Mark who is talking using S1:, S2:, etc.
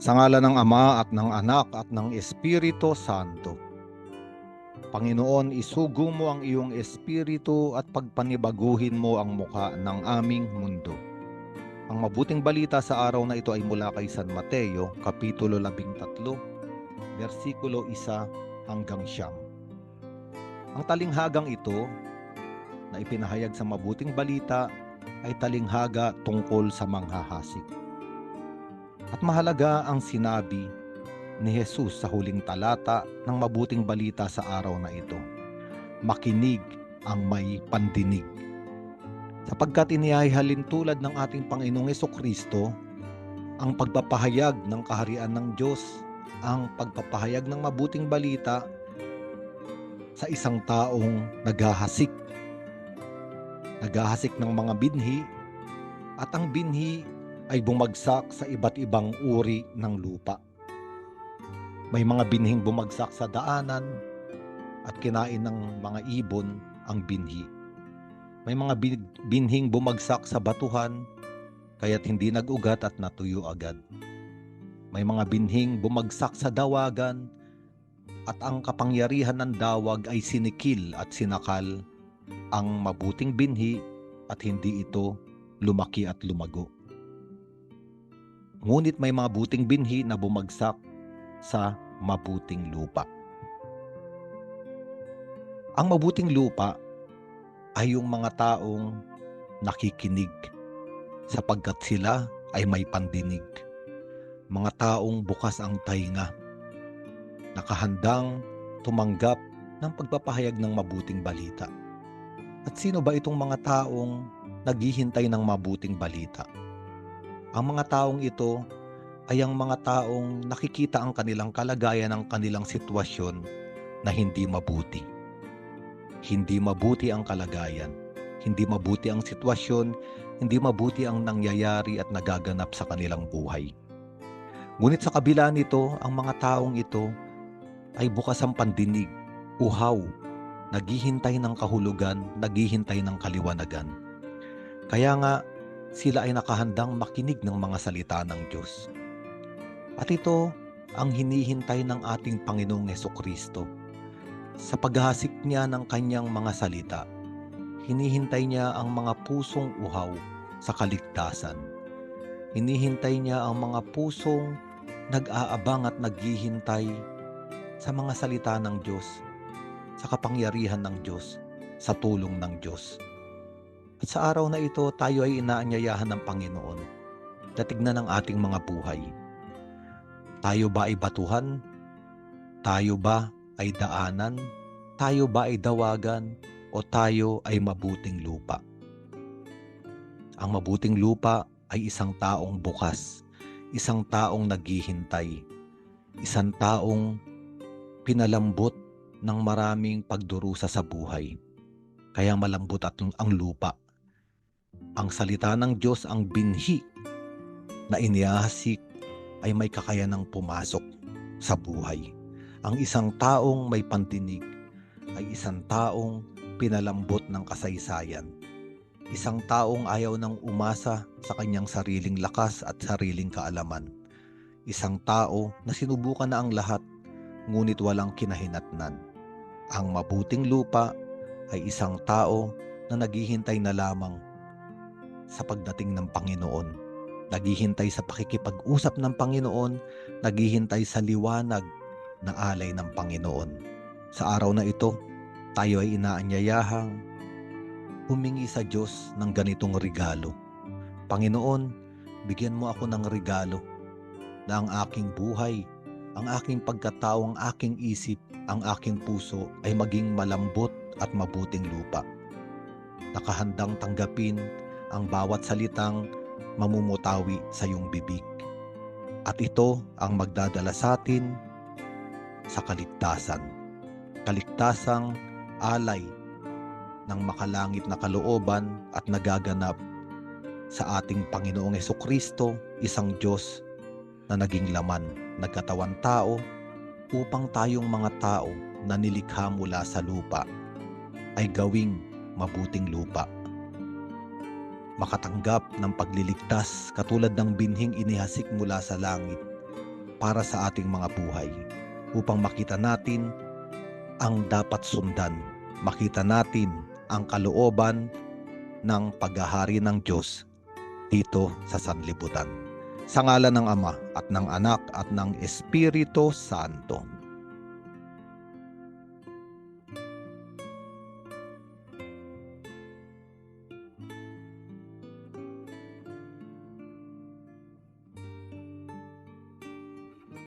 S1: Sa ngala ng Ama at ng Anak at ng Espiritu Santo. Panginoon, isugo mo ang iyong espiritu at pagpanibaguhin mo ang muka ng aming mundo. Ang mabuting balita sa araw na ito ay mula kay San Mateo, Kapitulo 13, versikulo 1 hanggang siyam. Ang talinghagang ito na ipinahayag sa mabuting balita ay talinghaga tungkol sa manghahasik. At mahalaga ang sinabi ni Jesus sa huling talata ng mabuting balita sa araw na ito. Makinig ang may pandinig. Sapagkat inihahalin tulad ng ating Panginoong Kristo ang pagpapahayag ng kaharian ng Diyos, ang pagpapahayag ng mabuting balita sa isang taong naghahasik. Naghahasik ng mga binhi at ang binhi ay bumagsak sa iba't ibang uri ng lupa. May mga binhing bumagsak sa daanan at kinain ng mga ibon ang binhi. May mga binhing bumagsak sa batuhan kaya't hindi nag-ugat at natuyo agad. May mga binhing bumagsak sa dawagan at ang kapangyarihan ng dawag ay sinikil at sinakal ang mabuting binhi at hindi ito lumaki at lumago. Ngunit may mga buting binhi na bumagsak sa mabuting lupa. Ang mabuting lupa ay yung mga taong nakikinig sapagkat sila ay may pandinig. Mga taong bukas ang tainga, nakahandang tumanggap ng pagpapahayag ng mabuting balita. At sino ba itong mga taong naghihintay ng mabuting balita? Ang mga taong ito ay ang mga taong nakikita ang kanilang kalagayan ng kanilang sitwasyon na hindi mabuti. Hindi mabuti ang kalagayan, hindi mabuti ang sitwasyon, hindi mabuti ang nangyayari at nagaganap sa kanilang buhay. Ngunit sa kabila nito, ang mga taong ito ay bukas ang pandinig, uhaw, naghihintay ng kahulugan, naghihintay ng kaliwanagan. Kaya nga, sila ay nakahandang makinig ng mga salita ng Diyos. At ito ang hinihintay ng ating Panginoong Yeso Kristo. Sa paghahasik niya ng kanyang mga salita, hinihintay niya ang mga pusong uhaw sa kaligtasan. Hinihintay niya ang mga pusong nag-aabang at naghihintay sa mga salita ng Diyos, sa kapangyarihan ng Diyos, sa tulong ng Diyos. At sa araw na ito, tayo ay inaanyayahan ng Panginoon na tignan ang ating mga buhay. Tayo ba ay batuhan? Tayo ba ay daanan? Tayo ba ay dawagan? O tayo ay mabuting lupa? Ang mabuting lupa ay isang taong bukas, isang taong naghihintay, isang taong pinalambot ng maraming pagdurusa sa buhay. Kaya malambot at ang lupa. Ang salita ng Diyos ang binhi na inihasik ay may kakayanang pumasok sa buhay. Ang isang taong may pantinig ay isang taong pinalambot ng kasaysayan. Isang taong ayaw nang umasa sa kanyang sariling lakas at sariling kaalaman. Isang tao na sinubukan na ang lahat ngunit walang kinahinatnan. Ang mabuting lupa ay isang tao na naghihintay na lamang sa pagdating ng Panginoon. Naghihintay sa pakikipag-usap ng Panginoon, naghihintay sa liwanag na alay ng Panginoon. Sa araw na ito, tayo ay inaanyayahang humingi sa Diyos ng ganitong regalo. Panginoon, bigyan mo ako ng regalo na ang aking buhay, ang aking pagkatao, ang aking isip, ang aking puso ay maging malambot at mabuting lupa. Nakahandang tanggapin ang bawat salitang mamumutawi sa iyong bibig. At ito ang magdadala sa atin sa kaligtasan. Kaligtasang alay ng makalangit na kalooban at nagaganap sa ating Panginoong Yeso Kristo, isang Diyos na naging laman, nagkatawan tao, upang tayong mga tao na nilikha mula sa lupa ay gawing mabuting lupa. Makatanggap ng pagliligtas katulad ng binhing inihasik mula sa langit para sa ating mga buhay upang makita natin ang dapat sundan. Makita natin ang kalooban ng paghahari ng Diyos dito sa sanlibutan. Sa ngalan ng Ama at ng Anak at ng Espiritu Santo.